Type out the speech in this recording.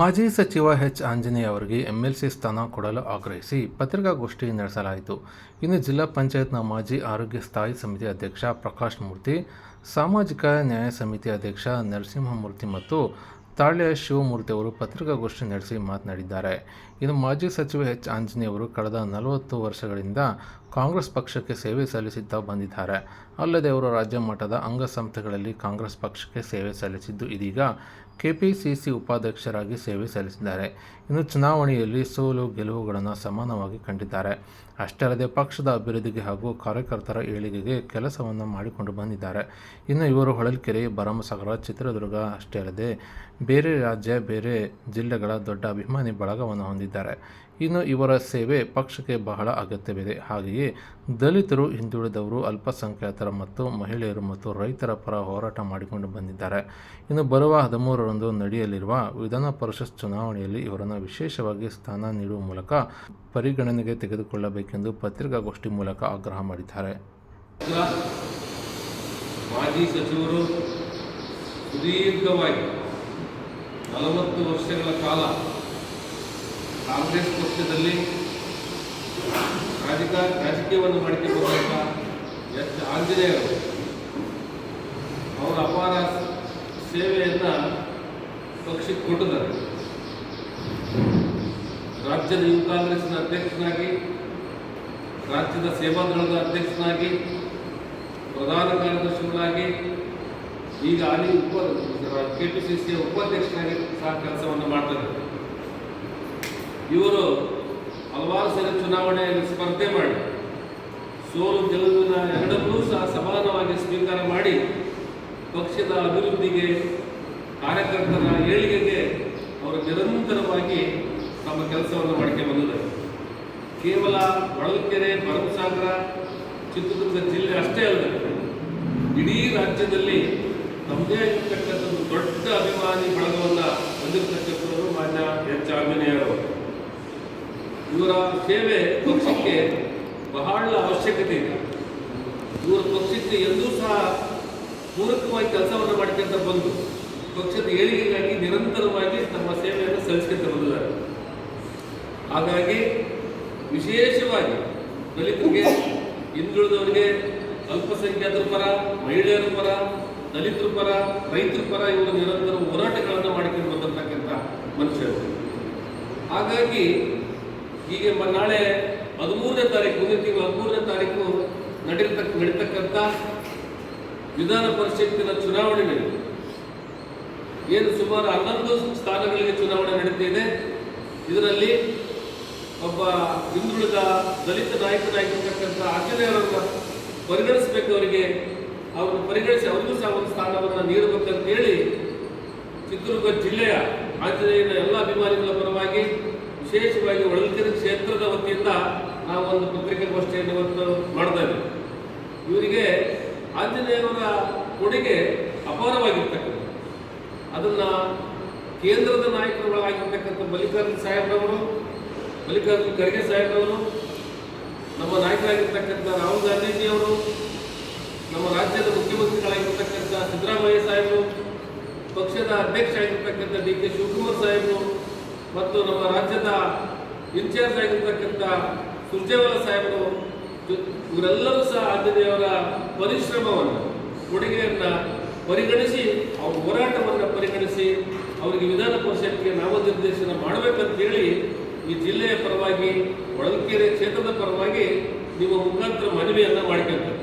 ಮಾಜಿ ಸಚಿವ ಎಚ್. ಆಂಜನೇಯ ಅವರಿಗೆ ಎಂಎಲ್ಸಿ ಸ್ಥಾನ ಕೊಡಲು ಆಗ್ರಹಿಸಿ ಪತ್ರಿಕಾಗೋಷ್ಠಿ ನಡೆಸಲಾಯಿತು. ಇನ್ನು ಜಿಲ್ಲಾ ಪಂಚಾಯತ್ನ ಮಾಜಿ ಆರೋಗ್ಯ ಸ್ಥಾಯಿ ಸಮಿತಿ ಅಧ್ಯಕ್ಷ ಪ್ರಕಾಶ್ ಮೂರ್ತಿ, ಸಾಮಾಜಿಕ ನ್ಯಾಯ ಸಮಿತಿ ಅಧ್ಯಕ್ಷ ನರಸಿಂಹಮೂರ್ತಿ ಮತ್ತು ತಾಳ್ಯ ಶಿವಮೂರ್ತಿ ಅವರು ಪತ್ರಿಕಾಗೋಷ್ಠಿ ನಡೆಸಿ ಮಾತನಾಡಿದ್ದಾರೆ. ಇನ್ನು ಮಾಜಿ ಸಚಿವ ಎಚ್. ಆಂಜನೇಯ ಅವರು ಕಳೆದ ನಲವತ್ತು ವರ್ಷಗಳಿಂದ ಕಾಂಗ್ರೆಸ್ ಪಕ್ಷಕ್ಕೆ ಸೇವೆ ಸಲ್ಲಿಸುತ್ತಾ ಬಂದಿದ್ದಾರೆ. ಅಲ್ಲದೆ ಅವರು ರಾಜ್ಯ ಮಟ್ಟದ ಅಂಗಸಂಸ್ಥೆಗಳಲ್ಲಿ ಕಾಂಗ್ರೆಸ್ ಪಕ್ಷಕ್ಕೆ ಸೇವೆ ಸಲ್ಲಿಸಿದ್ದು ಇದೀಗ ಕೆಪಿಸಿಸಿ ಉಪಾಧ್ಯಕ್ಷರಾಗಿ ಸೇವೆ ಸಲ್ಲಿಸಿದ್ದಾರೆ. ಇನ್ನು ಚುನಾವಣೆಯಲ್ಲಿ ಸೋಲು ಗೆಲುವುಗಳನ್ನು ಸಮಾನವಾಗಿ ಕಂಡಿದ್ದಾರೆ. ಅಷ್ಟೇ ಅಲ್ಲದೆ ಪಕ್ಷದ ಅಭಿವೃದ್ಧಿಗೆ ಹಾಗೂ ಕಾರ್ಯಕರ್ತರ ಏಳಿಗೆಗೆ ಕೆಲಸವನ್ನು ಮಾಡಿಕೊಂಡು ಬಂದಿದ್ದಾರೆ. ಇನ್ನು ಇವರು ಹೊಳಲ್ಕೆರೆ ಭರಮಸಾಗರ ಚಿತ್ರದುರ್ಗ ಅಷ್ಟೇ ಅಲ್ಲದೆ ಬೇರೆ ರಾಜ್ಯ, ಬೇರೆ ಜಿಲ್ಲೆಗಳ ದೊಡ್ಡ ಅಭಿಮಾನಿ ಬಳಗವನ್ನು ಹೊಂದಿದ್ದಾರೆ. ಇನ್ನು ಇವರ ಸೇವೆ ಪಕ್ಷಕ್ಕೆ ಬಹಳ ಅಗತ್ಯವಿದೆ. ಹಾಗೆಯೇ ದಲಿತರು ಹಿಂದುಳಿದವರು ಅಲ್ಪಸಂಖ್ಯಾತರ ಮತ್ತು ಮಹಿಳೆಯರು ಮತ್ತು ರೈತರ ಪರ ಹೋರಾಟ ಮಾಡಿಕೊಂಡು ಬಂದಿದ್ದಾರೆ. ಇನ್ನು ಬರುವ ಹದಿಮೂರರಂದು ನಡೆಯಲಿರುವ ವಿಧಾನ ಪರಿಷತ್ ಚುನಾವಣೆಯಲ್ಲಿ ಇವರನ್ನು ವಿಶೇಷವಾಗಿ ಸ್ಥಾನ ನೀಡುವ ಮೂಲಕ ಪರಿಗಣನೆಗೆ ತೆಗೆದುಕೊಳ್ಳಬೇಕೆಂದು ಪತ್ರಿಕಾಗೋಷ್ಠಿ ಮೂಲಕ ಆಗ್ರಹ ಮಾಡಿದ್ದಾರೆ. ಮಾಜಿ ಸಚಿವರು ಸುದೀರ್ಘವಾಗಿ ನಲವತ್ತು ವರ್ಷಗಳ ಕಾಲ ಕಾಂಗ್ರೆಸ್ ಪಕ್ಷದಲ್ಲಿ ರಾಜಕ, ರಾಜಕೀಯವನ್ನು ಮಾಡಿಕೊಂಡಂಥ ಎಚ್. ಆಂಜನೇಯರು ಅವರ ಅಪಾರ ಸೇವೆಯನ್ನು ಪಕ್ಷಕ್ಕೆ ಕೊಟ್ಟಿದ್ದಾರೆ ರಾಜ್ಯದ ಯುವ ಕಾಂಗ್ರೆಸ್ನ ಅಧ್ಯಕ್ಷನಾಗಿ, ರಾಜ್ಯದ ಸೇವಾದಳದ ಅಧ್ಯಕ್ಷನಾಗಿ, ಪ್ರಧಾನ ಕಾರ್ಯದರ್ಶಿಗಳಾಗಿ, ಈಗ ಅಲ್ಲಿ ಉಪ ಕೆ ಪಿ ಸಿ ಸಿಯ ಉಪಾಧ್ಯಕ್ಷರಾಗಿ ಸಹ ಕೆಲಸವನ್ನು ಮಾಡ್ತಾರೆ. ಇವರು ಹಲವಾರು ಸಲ ಚುನಾವಣೆಯಲ್ಲಿ ಸ್ಪರ್ಧೆ ಮಾಡಿ, ಸೋಲು ಗೆಲುವಿನ ಎರಡನ್ನೂ ಸಹ ಸಮಾನವಾಗಿ ಸ್ವೀಕಾರ ಮಾಡಿ, ಪಕ್ಷದ ಅಭಿವೃದ್ಧಿಗೆ ಕಾರ್ಯಕರ್ತರ ಏಳಿಗೆಗೆ ಅವರು ನಿರಂತರವಾಗಿ ತಮ್ಮ ಕೆಲಸವನ್ನು ಮಾಡಿಕೆ ಬಂದಿದ್ದಾರೆ ಕೇವಲ ಹೊಳಲ್ಕೆರೆ, ಭರಮಸಾಗರ, ಚಿತ್ರದುರ್ಗ ಜಿಲ್ಲೆ ಅಷ್ಟೇ ಅಲ್ಲದೆ ಇಡೀ ರಾಜ್ಯದಲ್ಲಿ ತಮ್ಮದೇ ಆಗಿರ್ತಕ್ಕಂಥ ಒಂದು ದೊಡ್ಡ ಅಭಿಮಾನಿ ಬಳಗವನ್ನು ಹೊಂದಿರತಕ್ಕಂಥವರು ಮಾನ್ಯ ಎಚ್. ಆಂಜನೇಯರು. ಇವರ ಸೇವೆ ಪಕ್ಷಕ್ಕೆ ಬಹಳ ಅವಶ್ಯಕತೆ ಇದೆ. ಇವರ ಪಕ್ಷಕ್ಕೆ ಎಂದೂ ಸಹ ಪೂರಕವಾಗಿ ಕೆಲಸವನ್ನು ಮಾಡ್ಕೊಂತ ಬಂದು ಪಕ್ಷದ ಏಳಿಗೆಗಾಗಿ ನಿರಂತರವಾಗಿ ತಮ್ಮ ಸೇವೆಯನ್ನು ಸಲ್ಲಿಸಿಕೊಂಡು ಬಂದಿದ್ದಾರೆ ಹಾಗಾಗಿ ವಿಶೇಷವಾಗಿ ದಲಿತರಿಗೆ, ಹಿಂದುಳಿದವರಿಗೆ ಅಲ್ಪಸಂಖ್ಯಾತರ ಪರ, ಮಹಿಳೆಯರ ಪರ, ದಲಿತರ ಪರ, ರೈತರ ಪರ ಇವರು ನಿರಂತರ ಹೋರಾಟಗಳನ್ನು ಮಾಡಿಕೊಂಡು ಬಂದಿರತಕ್ಕಂಥ ಮನುಷ್ಯರು ಹಾಗಾಗಿ ಮ- ನಾಳೆ ಹದಿಮೂರನೇ ತಾರೀಕು, ಮುಂದಿನ ತಿಂಗಳು ಹದಿಮೂರನೇ ತಾರೀಕು ನಡೀತಕ್ಕ, ನಡೀತಕ್ಕಂಥ ವಿಧಾನ ಪರಿಷತ್ತಿನ ಚುನಾವಣೆಯಲ್ಲಿ ಏನು ಸುಮಾರು ಹನ್ನೊಂದು ಸ್ಥಾನಗಳಿಗೆ ಚುನಾವಣೆ ನಡೀತಿದೆ. ಇದರಲ್ಲಿ ಒಬ್ಬ ಹಿಂದುಳಿದ ದಲಿತ ನಾಯಕನಾಗಿರ್ತಕ್ಕಂಥ ಅವರನ್ನು ಪರಿಗಣಿಸಬೇಕು ಅವರಿಗೆ. ಅವರು ಪರಿಗಣಿಸಿ ಅವ್ರಿಗೂ ಸಹ ಒಂದು ಸ್ಥಾನವನ್ನು ನೀಡಬೇಕಂತ ಹೇಳಿ ಚಿತ್ರದುರ್ಗ ಜಿಲ್ಲೆಯ ಆಂಜನೇಯನ ಎಲ್ಲ ಅಭಿಮಾನಿಗಳ ಪರವಾಗಿ ವಿಶೇಷವಾಗಿ ಹೊಳಲ್ಕೆರೆ ಕ್ಷೇತ್ರದ ವತಿಯಿಂದ ನಾವು ಒಂದು ಪತ್ರಿಕಾಗೋಷ್ಠಿಯನ್ನು ಇವತ್ತು ಮಾಡ್ತಾ ಇದ್ದೀವಿ. ಇವರಿಗೆ ಆಂಜನೇಯವರ ಕೊಡುಗೆ ಅಪಾರವಾಗಿರ್ತಕ್ಕಂಥ ಅದನ್ನ ಕೇಂದ್ರದ ನಾಯಕರುಗಳಾಗಿರ್ತಕ್ಕಂಥ ಮಲ್ಲಿಕಾರ್ಜುನ ಸಾಹೇಬ್ರವರು, ಮಲ್ಲಿಕಾರ್ಜುನ ಖರ್ಗೆ ಸಾಹೇಬ್ರವರು, ನಮ್ಮ ನಾಯಕರಾಗಿರ್ತಕ್ಕಂಥ ರಾಹುಲ್ ಗಾಂಧೀಜಿಯವರು, ನಮ್ಮ ರಾಜ್ಯದ ಮುಖ್ಯಮಂತ್ರಿಗಳಾಗಿರ್ತಕ್ಕಂಥ ಸಿದ್ದರಾಮಯ್ಯ ಸಾಹೇಬರು, ಪಕ್ಷದ ಅಧ್ಯಕ್ಷ ಆಗಿರ್ತಕ್ಕಂಥ ಡಿ ಕೆ ಶಿವಕುಮಾರ್ ಸಾಹೇಬರು ಮತ್ತು ನಮ್ಮ ರಾಜ್ಯದ ಇನ್ಚಾರ್ಜ್ ಆಗಿರ್ತಕ್ಕಂಥ ಸುರ್ಜೇವಾಲ ಸಾಹೇಬರು ಇವರೆಲ್ಲರೂ ಸಹ ಆಂಜನೇಯವರ ಪರಿಶ್ರಮವನ್ನು ಕೊಡುಗೆಯನ್ನು ಪರಿಗಣಿಸಿ ಅವ್ರ ಹೋರಾಟವನ್ನು ಪರಿಗಣಿಸಿ ಅವರಿಗೆ ವಿಧಾನ ಪರಿಷತ್ಗೆ ನಾಮನಿರ್ದೇಶನ ಮಾಡಬೇಕಂತ ಹೇಳಿ ಈ ಜಿಲ್ಲೆಯ ಪರವಾಗಿ ಹೊಳಲ್ಕೆರೆ ಕ್ಷೇತ್ರದ ಪರವಾಗಿ ನಿಮ್ಮ ಮುಖಾಂತರ ಮನವಿಯನ್ನು ಮಾಡ್ಕೊಳ್ತಾರೆ